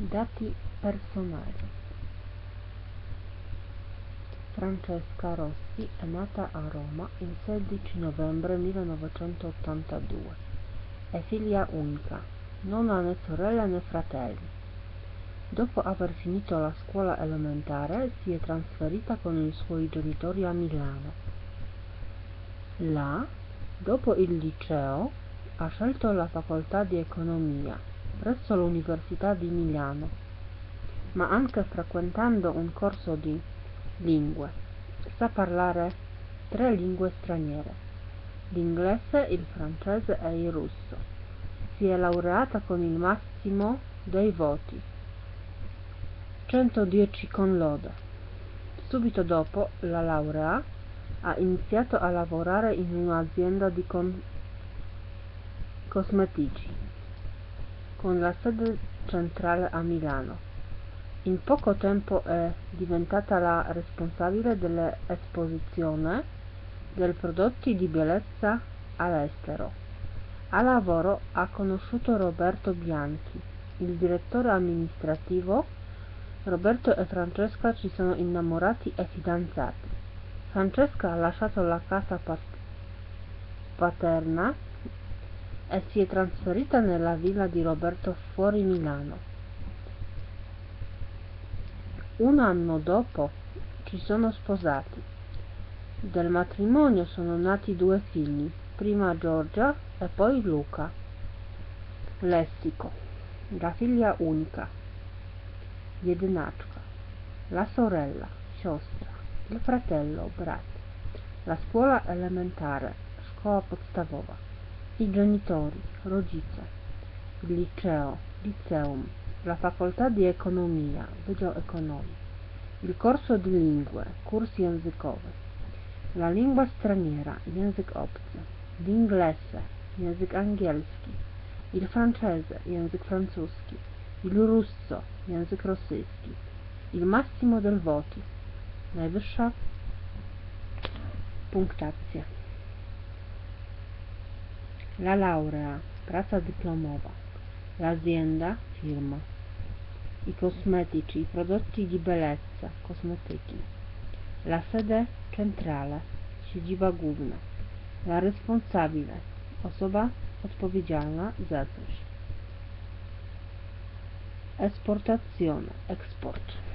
Dati personali Francesca Rossi è nata a Roma il 16 novembre 1982. È figlia unica, non ha né sorelle né fratelli. Dopo aver finito la scuola elementare si è trasferita con i suoi genitori a Milano. Là, dopo il liceo, ha scelto la facoltà di economia presso l'Università di Milano, ma anche frequentando un corso di lingue. Sa parlare tre lingue straniere, l'inglese, il francese e il russo. Si è laureata con il massimo dei voti, 110 con lode. Subito dopo la laurea ha iniziato a lavorare in un'azienda di cosmetici con la sede centrale a Milano. In poco tempo è diventata la responsabile dell'esposizione dei prodotti di bellezza all'estero. A lavoro ha conosciuto Roberto Bianchi, il direttore amministrativo. Roberto e Francesca si sono innamorati e fidanzati. Francesca ha lasciato la casa paterna e si è trasferita nella villa di Roberto fuori Milano. Un anno dopo si sono sposati. Del matrimonio sono nati due figli, prima Giorgia e poi Luca. Lessico. La figlia unica. Jedynaczka. La sorella, siostra. Il fratello, brat. La scuola elementare, scuola podstawowa i genitori, rodzice, liceo, liceum, la facoltà di economia, Wydział Ekonomii, il corso di lingue, kurs językowy, la lingua straniera, język obcy, l'inglese, język angielski, il francese, język francuski, il russo, język rosyjski, il massimo del voti, najwyższa punktacja la laurea, praca dyplomowa, l'azienda, firma, i cosmetici, prodotti di bellezza, kosmetyki, la sede centrale, siedziba główna, la responsabile, osoba odpowiedzialna za coś. Esportazione, eksport.